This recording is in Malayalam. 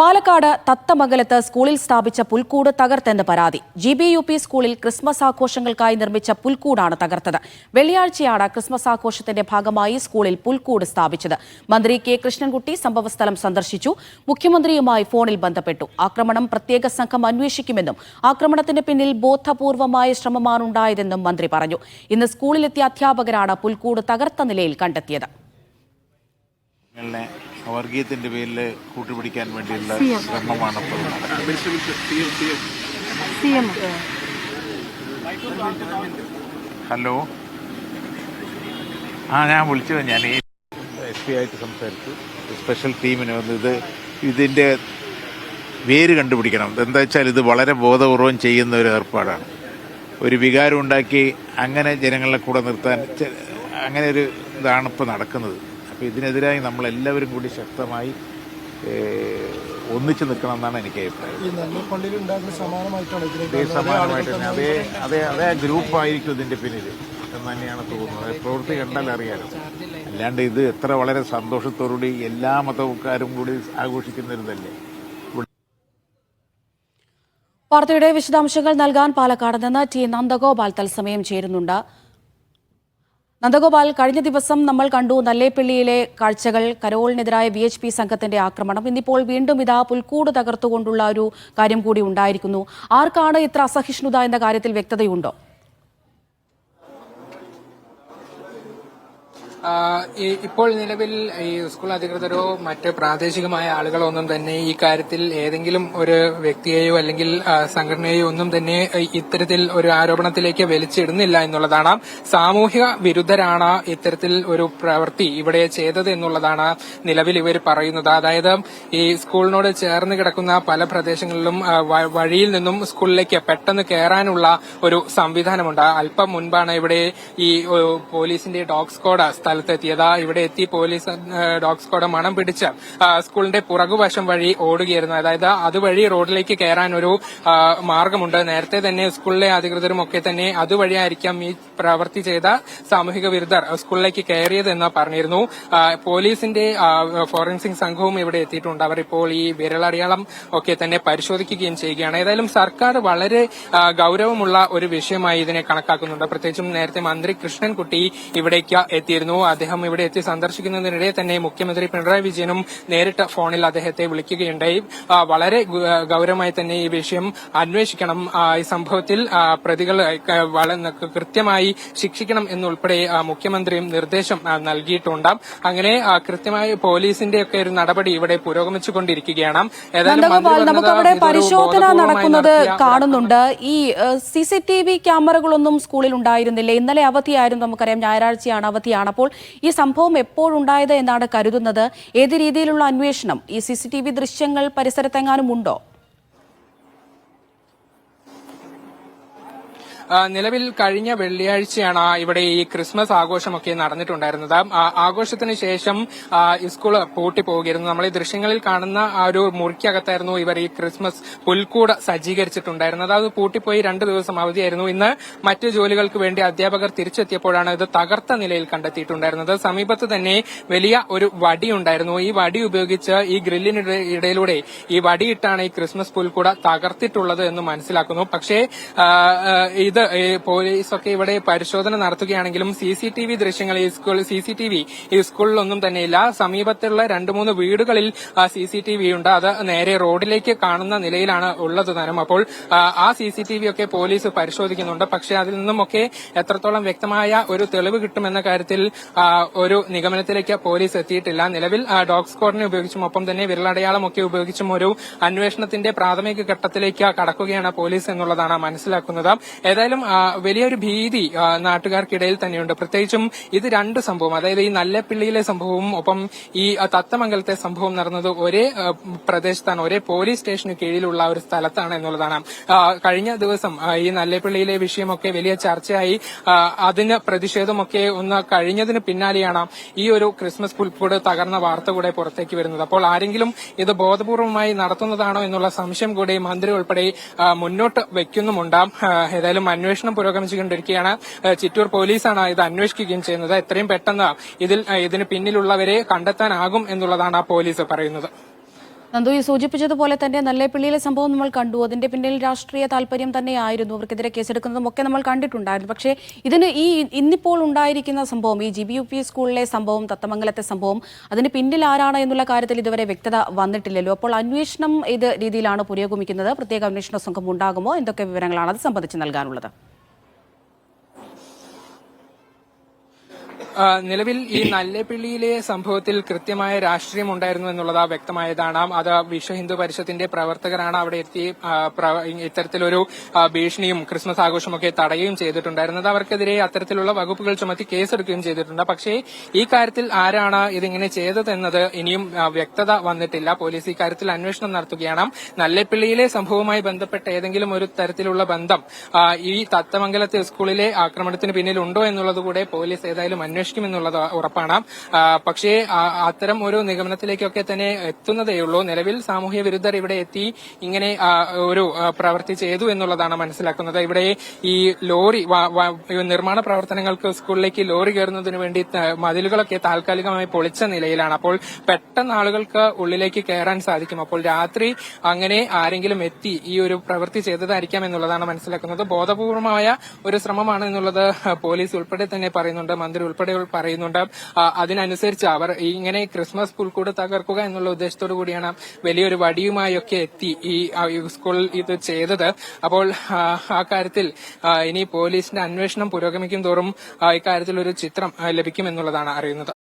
പാലക്കാട് തത്തമംഗലത്ത് സ്കൂളിൽ സ്ഥാപിച്ച പുൽക്കൂട് തകർത്തെന്ന് പരാതി. ജി ബി യു പി സ്കൂളിൽ ക്രിസ്മസ് ആഘോഷങ്ങൾക്കായി നിർമ്മിച്ച പുൽക്കൂടാണ് തകർത്തത്. വെള്ളിയാഴ്ചയാണ് ക്രിസ്മസ് ആഘോഷത്തിന്റെ ഭാഗമായി സ്കൂളിൽ പുൽക്കൂട് സ്ഥാപിച്ചത്. മന്ത്രി കെ കൃഷ്ണൻകുട്ടി സംഭവസ്ഥലം സന്ദർശിച്ചു. മുഖ്യമന്ത്രിയുമായി ഫോണിൽ ബന്ധപ്പെട്ടു. ആക്രമണം പ്രത്യേക സംഘം അന്വേഷിക്കുമെന്നും ആക്രമണത്തിന് പിന്നിൽ ബോധപൂർവമായ ശ്രമമാണുണ്ടായതെന്നും മന്ത്രി പറഞ്ഞു. ഇന്ന് സ്കൂളിലെത്തിയ അധ്യാപകരാണ് പുൽക്കൂട് തകർത്ത നിലയിൽ കണ്ടെത്തിയത്. വർഗീയത്തിന്റെ പേരിൽ കൂട്ടുപിടിക്കാൻ വേണ്ടിയുള്ള ശ്രമമാണ് ഹലോ. ആ ഞാൻ വിളിച്ചത് ഞാൻ എസ് പി ആയിട്ട് സംസാരിച്ചു. സ്പെഷ്യൽ ടീമിന് വന്ന് ഇത് ഇതിന്റെ വേര് കണ്ടുപിടിക്കണം. എന്താ വെച്ചാൽ ഇത് വളരെ ബോധപൂർവം ചെയ്യുന്ന ഒരു ഏർപ്പാടാണ്. ഒരു വികാരം ഉണ്ടാക്കി അങ്ങനെ ജനങ്ങളെ കൂടെ നിർത്താൻ അങ്ങനെ ഒരു ഇതാണ് ഇപ്പോൾ നടക്കുന്നത്. അപ്പോൾ ഇതിനെതിരായി നമ്മളെല്ലാവരും കൂടി ശക്തമായി ഒന്നിച്ചു നിൽക്കണം എന്നാണ് എനിക്ക് അഭിപ്രായം. സമാനമായിട്ട് തന്നെ. അതേ അതേ അതേ ഗ്രൂപ്പായിരിക്കും ഇതിന്റെ പിന്നിൽ എന്ന് തന്നെയാണ് തോന്നുന്നത് പ്രവൃത്തി കണ്ടാൽ അറിയാലോ. അല്ലാണ്ട് ഇത് എത്ര വളരെ സന്തോഷത്തോടുകൂടി എല്ലാ മതക്കാരും കൂടി ആഘോഷിക്കുന്ന ഒരു ഇതല്ലേ വാർത്തയുടെ വിശദാംശങ്ങൾ നൽകാൻ പാലക്കാട് നിന്ന് ടി നന്ദഗോപാൽ തത്സമയം ചേരുന്നുണ്ട്. നന്ദഗോപാൽ കഴിഞ്ഞ ദിവസം നമ്മൾ കണ്ടു നല്ലേപ്പള്ളിയിലെ കാഴ്ചകൾ കരോളിനെതിരായ വി എച്ച് പി സംഘത്തിന്റെ ആക്രമണം. ഇന്നിപ്പോൾ വീണ്ടും ഇതാ പുൽക്കൂട് തകർത്തുകൊണ്ടുള്ള ഒരു കാര്യം കൂടി ഉണ്ടായിരിക്കുന്നു. ആർക്കാണ് ഇത്ര അസഹിഷ്ണുത എന്ന കാര്യത്തിൽ വ്യക്തതയുണ്ടോ ആ, ഈ- ഇപ്പോൾ നിലവിൽ ഈ സ്കൂൾ അധികൃതരോ മറ്റ് പ്രാദേശികമായ ആളുകളോ ഒന്നും തന്നെ ഈ കാര്യത്തിൽ ഏതെങ്കിലും ഒരു വ്യക്തിയെയോ അല്ലെങ്കിൽ സംഘടനയോ സംഘടനയെയോ ഒന്നും തന്നെ ഇത്തരത്തിൽ ഒരു ആരോപണത്തിലേക്ക് വലിച്ചിടുന്നില്ല എന്നുള്ളതാണ്. സാമൂഹിക വിരുദ്ധരാണ് ഇത്തരത്തിൽ ഒരു പ്രവൃത്തി ഇവിടെ ചെയ്തത് എന്നുള്ളതാണ് നിലവിൽ ഇവർ പറയുന്നത്. അതായത് ഈ സ്കൂളിനോട് ചേർന്ന് കിടക്കുന്ന പല പ്രദേശങ്ങളിലും വഴിയിൽ നിന്നും സ്കൂളിലേക്ക് പെട്ടെന്ന് കയറാനുള്ള ഒരു സംവിധാനമുണ്ട്. അല്പം മുൻപാണ് ഇവിടെ ഈ പോലീസിന്റെ ഡോഗ് സ്ക്വാഡ് സ്ഥലത്തെത്തിയത്. ഇവിടെ എത്തി പോലീസ് ഡോഗ് സ്ക്വാഡ് മണം പിടിച്ച് സ്കൂളിന്റെ പുറകുവശം വഴി ഓടുകയായിരുന്നു. അതായത് അതുവഴി റോഡിലേക്ക് കയറാൻ ഒരു മാർഗമുണ്ട്. നേരത്തെ തന്നെ സ്കൂളിലെ അധികൃതരും ഒക്കെ തന്നെ അതുവഴിയായിരിക്കാം ഈ പ്രവൃത്തി ചെയ്ത സാമൂഹിക വിരുദ്ധർ സ്കൂളിലേക്ക് കയറിയതെന്ന് പറഞ്ഞിരുന്നു. പോലീസിന്റെ ഫോറൻസിക് സംഘവും ഇവിടെ എത്തിയിട്ടുണ്ട്. അവർ ഇപ്പോൾ ഈ വിരലടയാളം ഒക്കെ തന്നെ പരിശോധിക്കുകയും ചെയ്യുകയാണ്. ഏതായാലും സർക്കാർ വളരെ ഗൗരവമുള്ള ഒരു വിഷയമായി ഇതിനെ കണക്കാക്കുന്നുണ്ട്. പ്രത്യേകിച്ചും നേരത്തെ മന്ത്രി കൃഷ്ണൻകുട്ടി ഇവിടേക്ക് എത്തിയിരുന്നു. അദ്ദേഹം ഇവിടെ എത്തി സന്ദർശിക്കുന്നതിനിടെ തന്നെ മുഖ്യമന്ത്രി പിണറായി വിജയനും നേരിട്ട് ഫോണിൽ അദ്ദേഹത്തെ വിളിക്കുകയുണ്ടായി. വളരെ ഗൌരവമായി തന്നെ ഈ വിഷയം അന്വേഷിക്കണം. ഈ സംഭവത്തിൽ പ്രതികൾ കൃത്യമായി ശിക്ഷിക്കണം എന്നുൾപ്പെടെ മുഖ്യമന്ത്രിയും നിർദ്ദേശം നൽകിയിട്ടുണ്ട്. അങ്ങനെ കൃത്യമായി പോലീസിന്റെ ഒക്കെ ഒരു നടപടി ഇവിടെ പുരോഗമിച്ചുകൊണ്ടിരിക്കുകയാണ്. പറഞ്ഞത് നമുക്കവിടെ പരിശോധന നടക്കുന്നത് കാണുന്നുണ്ട്. ഈ സിസിടിവി സി ടി വി ക്യാമറകളൊന്നും സ്കൂളിൽ ഉണ്ടായിരുന്നില്ല ഇന്നലെ അവധിയായിരുന്നു നമുക്കറിയാം. ഞായറാഴ്ചയാണ് അവധിയാണ്. അപ്പോൾ ഈ സംഭവം എപ്പോഴുണ്ടായത് എന്നാണ് കരുതുന്നത്. ഏത് രീതിയിലുള്ള അന്വേഷണം? ഈ സി ദൃശ്യങ്ങൾ പരിസരത്തെങ്ങാനും ഉണ്ടോ? നിലവിൽ കഴിഞ്ഞ വെള്ളിയാഴ്ചയാണ് ഇവിടെ ഈ ക്രിസ്മസ് ആഘോഷമൊക്കെ നടന്നിട്ടുണ്ടായിരുന്നത്. ആഘോഷത്തിന് ശേഷം സ്കൂൾ പൂട്ടി പോവുകയായിരുന്നു. നമ്മൾ ഈ ദൃശ്യങ്ങളിൽ കാണുന്ന ആ ഒരു മുറിക്കകത്തായിരുന്നു ഇവർ ഈ ക്രിസ്മസ് പുൽക്കൂട് സജ്ജീകരിച്ചിട്ടുണ്ടായിരുന്നത്. അത് പൂട്ടിപ്പോയി രണ്ട് ദിവസം അവധിയായിരുന്നു. ഇന്ന് മറ്റു ജോലികൾക്ക് വേണ്ടി അധ്യാപകർ തിരിച്ചെത്തിയപ്പോഴാണ് ഇത് തകർത്ത നിലയിൽ കണ്ടെത്തിയിട്ടുണ്ടായിരുന്നത്. സമീപത്ത് തന്നെ വലിയ ഒരു വടി ഉണ്ടായിരുന്നു. ഈ വടി ഉപയോഗിച്ച് ഈ ഗ്രില്ലിന് ഇടയിലൂടെ ഈ വടിയിട്ടാണ് ഈ ക്രിസ്മസ് പുൽക്കൂട തകർത്തിട്ടുള്ളത് എന്ന് മനസ്സിലാക്കുന്നു. പക്ഷേ ആ, ഇത് പോലീസൊക്കെ ഇവിടെ പരിശോധന നടത്തുകയാണെങ്കിലും സി സി ടി വി ദൃശ്യങ്ങൾ ഈ school C C T V ഈ സ്കൂളിലൊന്നും തന്നെയില്ല. സമീപത്തുള്ള രണ്ട് മൂന്ന് വീടുകളിൽ സി സി ടി വി ഉണ്ട്. അത് നേരെ റോഡിലേക്ക് കാണുന്ന നിലയിലാണ് ഉള്ളത് താനും അപ്പോൾ ആ, സി സി ടി വി ഒക്കെ പോലീസ് പരിശോധിക്കുന്നുണ്ട്. പക്ഷേ അതിൽ നിന്നുമൊക്കെ എത്രത്തോളം വ്യക്തമായ ഒരു തെളിവ് കിട്ടുമെന്ന കാര്യത്തിൽ ഒരു നിഗമനത്തിലേക്ക് പോലീസ് എത്തിയിട്ടില്ല. നിലവിൽ ഡോഗ് സ്ക്വാഡിനെ ഉപയോഗിച്ചും ഒപ്പം തന്നെ വിരലടയാളം ഒക്കെ ഉപയോഗിച്ചും ഒരു അന്വേഷണത്തിന്റെ പ്രാഥമിക ഘട്ടത്തിലേക്ക് കടക്കുകയാണ് പോലീസ് എന്നുള്ളതാണ് മനസ്സിലാക്കുന്നത്. ഏതായാലും ആ, വലിയൊരു ഭീതി നാട്ടുകാർക്കിടയിൽ തന്നെയുണ്ട്. പ്രത്യേകിച്ചും ഇത് രണ്ട് സംഭവം. അതായത് ഈ നല്ലപ്പിള്ളിയിലെ സംഭവവും ഒപ്പം ഈ തത്തമംഗലത്തെ സംഭവം നടന്നത് ഒരേ പ്രദേശത്താണ് ഒരേ പോലീസ് സ്റ്റേഷന് കീഴിലുള്ള ഒരു സ്ഥലത്താണ് എന്നുള്ളതാണ്. കഴിഞ്ഞ ദിവസം ഈ നല്ലപ്പിള്ളിയിലെ വിഷയമൊക്കെ വലിയ ചർച്ചയായി. അതിന് പ്രതിഷേധമൊക്കെ ഒന്ന് കഴിഞ്ഞതിന് പിന്നാലെയാണ് ഈ ഒരു ക്രിസ്മസ് പുൽക്കൂട് തകർന്ന വാർത്ത കൂടെ പുറത്തേക്ക് വരുന്നത്. അപ്പോൾ ആരെങ്കിലും ഇത് ബോധപൂർവമായി നടത്തുന്നതാണോ എന്നുള്ള സംശയം കൂടി മന്ത്രി ഉൾപ്പെടെ മുന്നോട്ട് വെക്കുന്നുമുണ്ട്. ആ, ഏതായാലും അന്വേഷണം പുരോഗമിച്ചുകൊണ്ടിരിക്കുകയാണ്. ചിറ്റൂർ പോലീസാണ് ഇത് അന്വേഷിക്കുകയും ചെയ്യുന്നത്. എത്രയും പെട്ടെന്ന് ഇതിൽ ഇതിന് പിന്നിലുള്ളവരെ കണ്ടെത്താനാകും എന്നുള്ളതാണ് ആ പോലീസ് പറയുന്നത്. നന്ദു ഈ സൂചിപ്പിച്ചതുപോലെ തന്നെ നല്ലേപ്പിള്ളിയിലെ സംഭവം നമ്മൾ കണ്ടു. അതിന്റെ പിന്നിൽ രാഷ്ട്രീയ താല്പര്യം തന്നെയായിരുന്നു. അവർക്കെതിരെ കേസെടുക്കുന്നതും ഒക്കെ നമ്മൾ കണ്ടിട്ടുണ്ടായിരുന്നു. പക്ഷേ ഇതിന് ഈ ഇന്നിപ്പോൾ ഉണ്ടായിരിക്കുന്ന സംഭവം ഈ ജി ബി യു പി സ്കൂളിലെ സംഭവം തത്തമംഗലത്തെ സംഭവം അതിന് പിന്നിൽ ആരാണ് എന്നുള്ള കാര്യത്തിൽ ഇതുവരെ വ്യക്തത വന്നിട്ടില്ലല്ലോ. അപ്പോൾ അന്വേഷണം ഏത് രീതിയിലാണ് പുരോഗമിക്കുന്നത്? പ്രത്യേക അന്വേഷണ സംഘം ഉണ്ടാകുമോ? എന്തൊക്കെ വിവരങ്ങളാണ് അത് സംബന്ധിച്ച് നൽകാനുള്ളത്? നിലവിൽ ഈ നല്ലേപ്പിള്ളിയിലെ സംഭവത്തിൽ കൃത്യമായ രാഷ്ട്രീയം ഉണ്ടായിരുന്നു എന്നുള്ളത് വ്യക്തമായതാണ്. അത് വിശ്വ ഹിന്ദു പരിഷത്തിന്റെ പ്രവർത്തകരാണ് അവിടെ എത്തി ഇത്തരത്തിലൊരു ഭീഷണിയും ക്രിസ്മസ് ആഘോഷമൊക്കെ തടയുകയും ചെയ്തിട്ടുണ്ടായിരുന്നത്. അവർക്കെതിരെ അത്തരത്തിലുള്ള വകുപ്പുകൾ ചുമത്തി കേസെടുക്കുകയും ചെയ്തിട്ടുണ്ട്. പക്ഷേ ഈ കാര്യത്തിൽ ആരാണ് ഇതിങ്ങനെ ചെയ്തതെന്നത് ഇനിയും വ്യക്തത വന്നിട്ടില്ല. പോലീസ് ഈ കാര്യത്തിൽ അന്വേഷണം നടത്തുകയാണ്. നല്ലേപ്പിള്ളിയിലെ സംഭവവുമായി ബന്ധപ്പെട്ട ഏതെങ്കിലും ഒരു തരത്തിലുള്ള ബന്ധം ഈ തത്തമംഗലത്തെ സ്കൂളിലെ ആക്രമണത്തിന് പിന്നിലുണ്ടോ എന്നുള്ളത് കൂടെ പോലീസ് ഏതായാലും അന്വേഷിക്കുമെന്നുള്ളത് ഉറപ്പാണ്. പക്ഷേ അത്തരം ഒരു നിഗമനത്തിലേക്കൊക്കെ തന്നെ എത്തുന്നതേയുള്ളൂ നിലവിൽ സാമൂഹ്യ വിരുദ്ധർ ഇവിടെ എത്തി ഇങ്ങനെ ഒരു പ്രവൃത്തി ചെയ്തു എന്നുള്ളതാണ് മനസ്സിലാക്കുന്നത്. ഇവിടെ ഈ ലോറി നിർമ്മാണ പ്രവർത്തനങ്ങൾക്ക് സ്കൂളിലേക്ക് ലോറി കയറുന്നതിന് വേണ്ടി മതിലുകളൊക്കെ താൽക്കാലികമായി പൊളിച്ച നിലയിലാണ്. അപ്പോൾ പെട്ടെന്ന് ആളുകൾക്ക് ഉള്ളിലേക്ക് കയറാൻ സാധിക്കും. അപ്പോൾ രാത്രി അങ്ങനെ ആരെങ്കിലും എത്തി ഈ ഒരു പ്രവൃത്തി ചെയ്തതായിരിക്കാം എന്നുള്ളതാണ് മനസ്സിലാക്കുന്നത്. ബോധപൂർവമായ ഒരു ശ്രമമാണ് എന്നുള്ളത് പോലീസ് ഉൾപ്പെടെ തന്നെ പറയുന്നുണ്ട്. മന്ത്രി ഉൾപ്പെടെ പറയുന്നുണ്ട്. അതിനനുസരിച്ച് അവർ ഇങ്ങനെ ക്രിസ്മസ് പുൽക്കൂട് തകർക്കുക എന്നുള്ള ഉദ്ദേശത്തോടു കൂടിയാണ് വലിയൊരു വടിയുമായൊക്കെ എത്തി ഈ സ്കൂളിൽ ഇത് ചെയ്തത്. അപ്പോൾ ആ, കാര്യത്തിൽ ഇനി പോലീസിന്റെ അന്വേഷണം പുരോഗമിക്കും തോറും ഇക്കാര്യത്തിൽ ഒരു ചിത്രം ലഭിക്കുമെന്നുള്ളതാണ് അറിയുന്നത്.